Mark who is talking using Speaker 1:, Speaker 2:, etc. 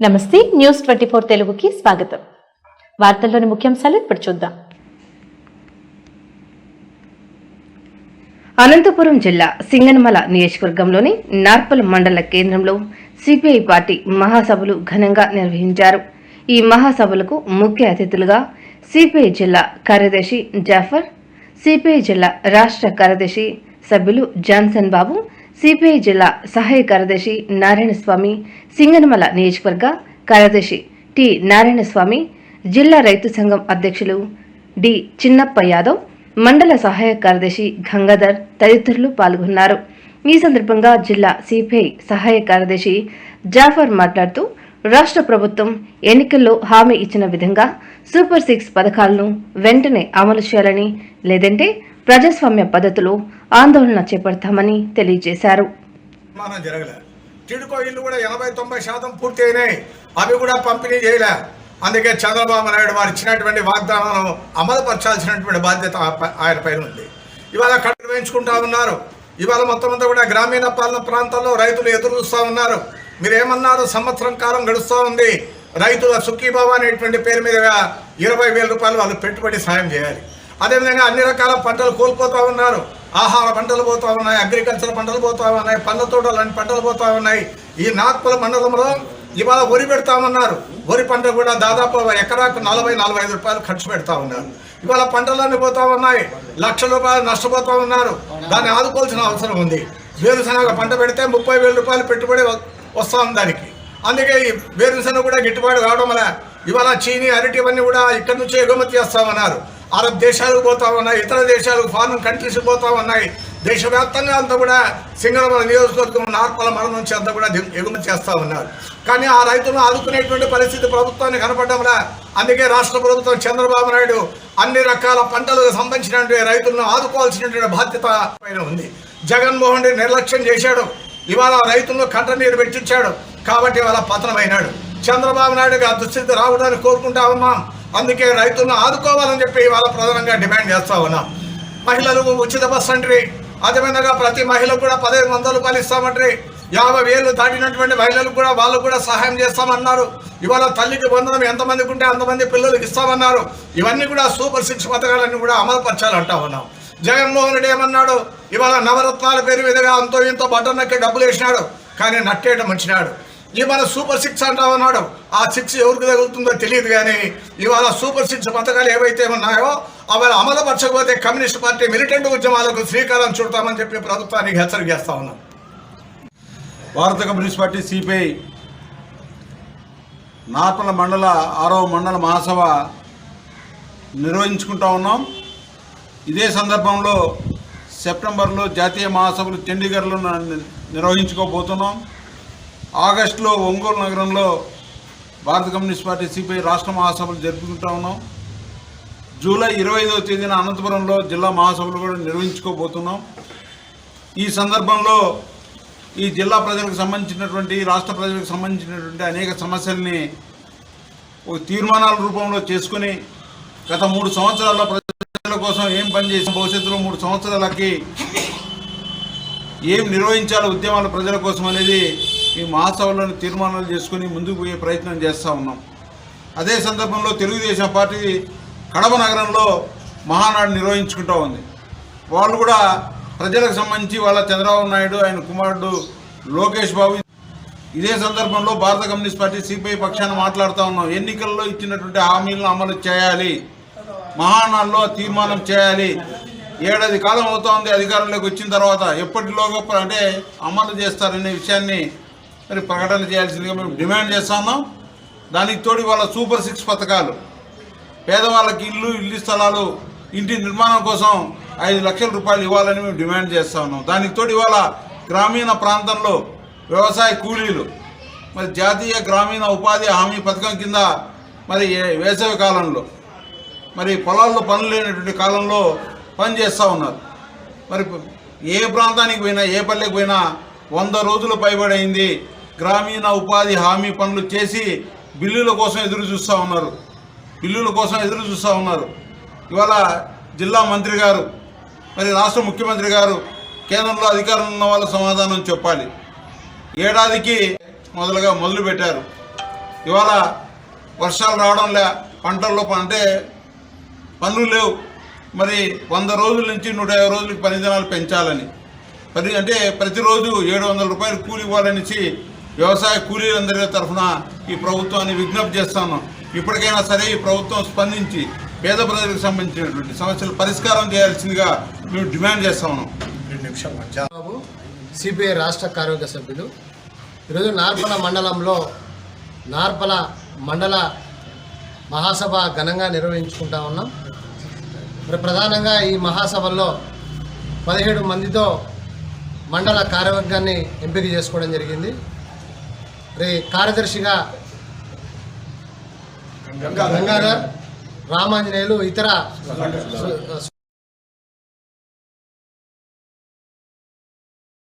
Speaker 1: నమస్తే news twenty four తెలుగుకి స్వాగతం. వార్తల్లోని ముఖ్యాంశాలు ఇప్పుడు చూద్దాం.
Speaker 2: అనంతపురం జిల్లా సింగనమల నియోజకవర్గంలోని నార్పల్ మండల కేంద్రంలో సిపిఐ పార్టీ మహాసభలు ఘనంగా నిర్వహించారు. ఈ మహాసభలకు ముఖ్య అతిథులుగా సిపిఐ జిల్లా కార్యదర్శి జాఫర్ సిపిఐ జిల్లా రాష్ట్ర కార్యదర్శి సభ్యులు జాన్సన్ బాబు సిపిఐ జిల్లా సహాయ కార్యదర్శి నారాయణస్వామి సింగనమల నియోజకవర్గ కార్యదర్శి టి నారాయణస్వామి జిల్లా రైతు సంఘం అధ్యక్షులు డి చిన్నప్ప యాదవ్ మండల సహాయ కార్యదర్శి గంగాధర్ తదితరులు పాల్గొన్నారు. ఈ సందర్భంగా జిల్లా సిపిఐ సహాయ కార్యదర్శి జాఫర్ మాట్లాడుతూ రాష్ట్ర ప్రభుత్వం ఎన్నికల్లో హామీ ఇచ్చిన విధంగా సూపర్ సిక్స్ పథకాలను వెంటనే అమలు చేయాలని లేదంటే ప్రజాస్వామ్య పద్ధతిలో ఆందోళన చేపడతామని తెలియజేశారు.
Speaker 3: టిడ్కో ఇల్లు కూడా ఎనభై తొంభై శాతం పూర్తి అయినాయి. అవి కూడా పంపిణీ చేయలే. అందుకే చంద్రబాబు నాయుడు వారు ఇచ్చినటువంటి వాగ్దానాలను అమలుపరచాల్సినటువంటి బాధ్యత ఆయన పైన ఉంది. ఇవాళ కట్టలు వేయించుకుంటా ఉన్నారు. ఇవాళ మొత్తం అంతా కూడా గ్రామీణ పాలన ప్రాంతాల్లో రైతులు ఎదురు చూస్తూ ఉన్నారు. మీరేమన్నారు? సంవత్సరం కాలం గడుస్తూ ఉంది. రైతుల సుఖీభావ అనేటువంటి పేరు మీదుగా ఇరవై వేల రూపాయలు వాళ్ళు పెట్టుబడి సాయం చేయాలి. అదేవిధంగా అన్ని రకాల పంటలు కోల్పోతూ ఉన్నారు. ఆహార పంటలు పోతా ఉన్నాయి అగ్రికల్చర్ పంటలు పోతా ఉన్నాయి పండ్ల తోటలు అన్ని పంటలు పోతా ఉన్నాయి. ఈ నాగ్పుల మండలంలో ఇవాళ వరి పెడతామన్నారు వరి పంట కూడా దాదాపు ఎకరాకు నలభై నలభై ఐదు రూపాయలు ఖర్చు పెడతా ఉన్నారు. ఇవాళ పంటలన్నీ పోతా ఉన్నాయి. లక్ష రూపాయలు నష్టపోతూ ఉన్నారు. దాన్ని ఆదుకోవాల్సిన అవసరం ఉంది. వేరుశనగ పంట పెడితే ముప్పై వేల రూపాయలు పెట్టుబడి వస్తూ ఉంది దానికి. అందుకే ఈ వేరుశనగ కూడా గిట్టుబాటు కావడం వల్ల ఇవాళ చీని అరటి ఇవన్నీ కూడా ఇక్కడి నుంచి ఎగుమతి చేస్తామన్నారు అరబ్ దేశాలకు పోతా ఉన్నాయి ఇతర దేశాలకు ఫారిన్ కంట్రీస్ పోతా ఉన్నాయి. దేశవ్యాప్తంగా అంతా కూడా సింగళమల నియోజకవర్గం నార్పల మల నుంచి అంతా కూడా ఎగుమతి చేస్తా ఉన్నారు. కానీ ఆ రైతులను ఆదుకునేటువంటి పరిస్థితి ప్రభుత్వాన్ని కనపడడంలా అందుకే రాష్ట్ర ప్రభుత్వం చంద్రబాబు నాయుడు అన్ని రకాల పంటలకు సంబంధించినటువంటి రైతులను ఆదుకోవాల్సినటువంటి బాధ్యత పైన ఉంది. జగన్మోహన్ రెడ్డి నిర్లక్ష్యం చేశాడు. ఇవాళ రైతులను కంట నీరు పెట్టించాడు. కాబట్టి ఇవాళ పతనమైనాడు. చంద్రబాబు నాయుడుకి ఆ దుస్థితి రావడానికి కోరుకుంటా ఉన్నాం. అందుకే రైతులను ఆదుకోవాలని చెప్పి ఇవాళ ప్రధానంగా డిమాండ్ చేస్తా ఉన్నాం. మహిళలు ఉచిత బస్సు అంటే అదేవిధంగా ప్రతి మహిళకు కూడా పదిహేను వందల రూపాయలు ఇస్తామంటే యాభై వేలు దాటినటువంటి మహిళలకు కూడా వాళ్ళకు కూడా సహాయం చేస్తామన్నారు. ఇవాళ తల్లికి బంధనం ఎంతమందికి ఉంటే అంతమంది పిల్లలకు ఇస్తామన్నారు. ఇవన్నీ కూడా సూపర్ సిక్స్ పథకాలన్నీ కూడా అమలు పరచాలంటా ఉన్నాం. జగన్మోహన్ రెడ్డి ఏమన్నాడు? ఇవాళ నవరత్నాల పేరు మీదుగా అంతో ఇంతో బట్టన్నకి డబ్బులు వేసినాడు. కానీ నట్టేయడం మంచినాడు. ఇవాళ సూపర్ సిక్స్ అంటావు అన్నాడు. ఆ సిక్స్ ఎవరికి తగులుతుందో తెలియదు కానీ ఇవాళ సూపర్ సిక్స్ పథకాలు ఏవైతే ఉన్నాయో అవి అమలుపరచకపోతే కమ్యూనిస్ట్ పార్టీ మిలిటెంట్ ఉద్యమాలకు శ్రీకారం చుడతామని చెప్పి ప్రభుత్వానికి హెచ్చరిక చేస్తా ఉన్నాం.
Speaker 4: భారత కమ్యూనిస్ట్ పార్టీ సిపిఐ నార్పల మండల ఆరవ మండల మహాసభ నిర్వహించుకుంటా ఉన్నాం. ఇదే సందర్భంలో సెప్టెంబర్లో జాతీయ మహాసభలు చండీగఢ్లో నిర్వహించుకోబోతున్నాం. ఆగస్టులో ఒంగోలు నగరంలో భారత కమ్యూనిస్ట్ పార్టీ సిపిఐ రాష్ట్ర మహాసభలు జరుపుకుంటా ఉన్నాం. జూలై ఇరవై ఐదవ తేదీన అనంతపురంలో జిల్లా మహాసభలు కూడా నిర్వహించుకోబోతున్నాం. ఈ సందర్భంలో ఈ జిల్లా ప్రజలకు సంబంధించినటువంటి రాష్ట్ర ప్రజలకు సంబంధించినటువంటి అనేక సమస్యల్ని ఒక తీర్మానాల రూపంలో చేసుకుని గత మూడు సంవత్సరాల ప్రజల కోసం ఏం పనిచేసిన భవిష్యత్తులో మూడు సంవత్సరాలకి ఏం నిర్వహించాలో ఉద్యమాలు ప్రజల కోసం అనేది ఈ మహాసభలను తీర్మానాలు చేసుకుని ముందుకు పోయే ప్రయత్నం చేస్తూ ఉన్నాం. అదే సందర్భంలో తెలుగుదేశం పార్టీ కడప నగరంలో మహానాడు నిర్వహించుకుంటూ ఉంది. వాళ్ళు కూడా ప్రజలకు సంబంధించి వాళ్ళ చంద్రబాబు నాయుడు ఆయన కుమారుడు లోకేష్ బాబు ఇదే సందర్భంలో భారత కమ్యూనిస్ట్ పార్టీ సిపిఐ పక్షాన మాట్లాడుతూ ఉన్నాం. ఎన్నికల్లో ఇచ్చినటువంటి హామీలను అమలు చేయాలి. మహానాడులో తీర్మానం చేయాలి. ఏడాది కాలం అవుతోంది అధికారంలోకి వచ్చిన తర్వాత ఎప్పటిలోగా అంటే అమలు చేస్తారనే విషయాన్ని మరి ప్రకటన చేయాల్సిందిగా మేము డిమాండ్ చేస్తున్నాం దానికి తోడు వాళ్ళ సూపర్ సిక్స్ పథకాలు. పేదవాళ్ళకి ఇల్లు ఇల్లు స్థలాలు ఇంటి నిర్మాణం కోసం ఐదు లక్షల రూపాయలు ఇవ్వాలని మేము డిమాండ్ చేస్తా ఉన్నాం. దానికి తోడు ఇవాళ గ్రామీణ ప్రాంతంలో వ్యవసాయ కూలీలు మరి జాతీయ గ్రామీణ ఉపాధి హామీ పథకం కింద మరి వేసవి కాలంలో మరి పొలాల్లో పనులు లేనటువంటి కాలంలో పని చేస్తూ ఉన్నారు. మరి ఏ ప్రాంతానికి పోయినా ఏ పల్లెకి పోయినా వంద రోజులు పైబడైంది గ్రామీణ ఉపాధి హామీ పనులు చేసి బిల్లుల కోసం ఎదురు చూస్తూ ఉన్నారు. బిల్లుల కోసం ఎదురు చూస్తూ ఉన్నారు. ఇవాళ జిల్లా మంత్రి గారు మరి రాష్ట్ర ముఖ్యమంత్రి గారు కేంద్రంలో అధికారంలో ఉన్న వాళ్ళ సమాధానం చెప్పాలి. ఏడాదికి మొదలుగా మొదలు పెట్టారు. ఇవాళ వర్షాలు రావడం లే పంటల్లో అంటే పనులు లేవు. మరి వంద రోజుల నుంచి నూట యాభై రోజులకి పని దినాలు పెంచాలని. పది అంటే ప్రతిరోజు ఏడు వందల రూపాయలు కూలి ఇవ్వాలనిచి వ్యవసాయ కూలీలందరి తరఫున ఈ ప్రభుత్వాన్ని విజ్ఞప్తి చేస్తాను. ఇప్పటికైనా సరే ఈ ప్రభుత్వం స్పందించి పేద ప్రజలకు సంబంధించినటువంటి సమస్యలు పరిష్కారం చేయాల్సిందిగా మేము డిమాండ్ చేస్తా ఉన్నాం.
Speaker 5: బాబు సిపిఐ రాష్ట్ర కార్యవర్గ సభ్యులు. ఈరోజు నార్పల మండలంలో నార్పల మండల మహాసభ ఘనంగా నిర్వహించుకుంటా ఉన్నాం. మరి ప్రధానంగా ఈ మహాసభల్లో పదిహేడు మందితో మండల కార్యవర్గాన్ని ఎంపిక చేసుకోవడం జరిగింది. మరి కార్యదర్శిగా గంగాధర్ రామాంజనేయులు ఇతర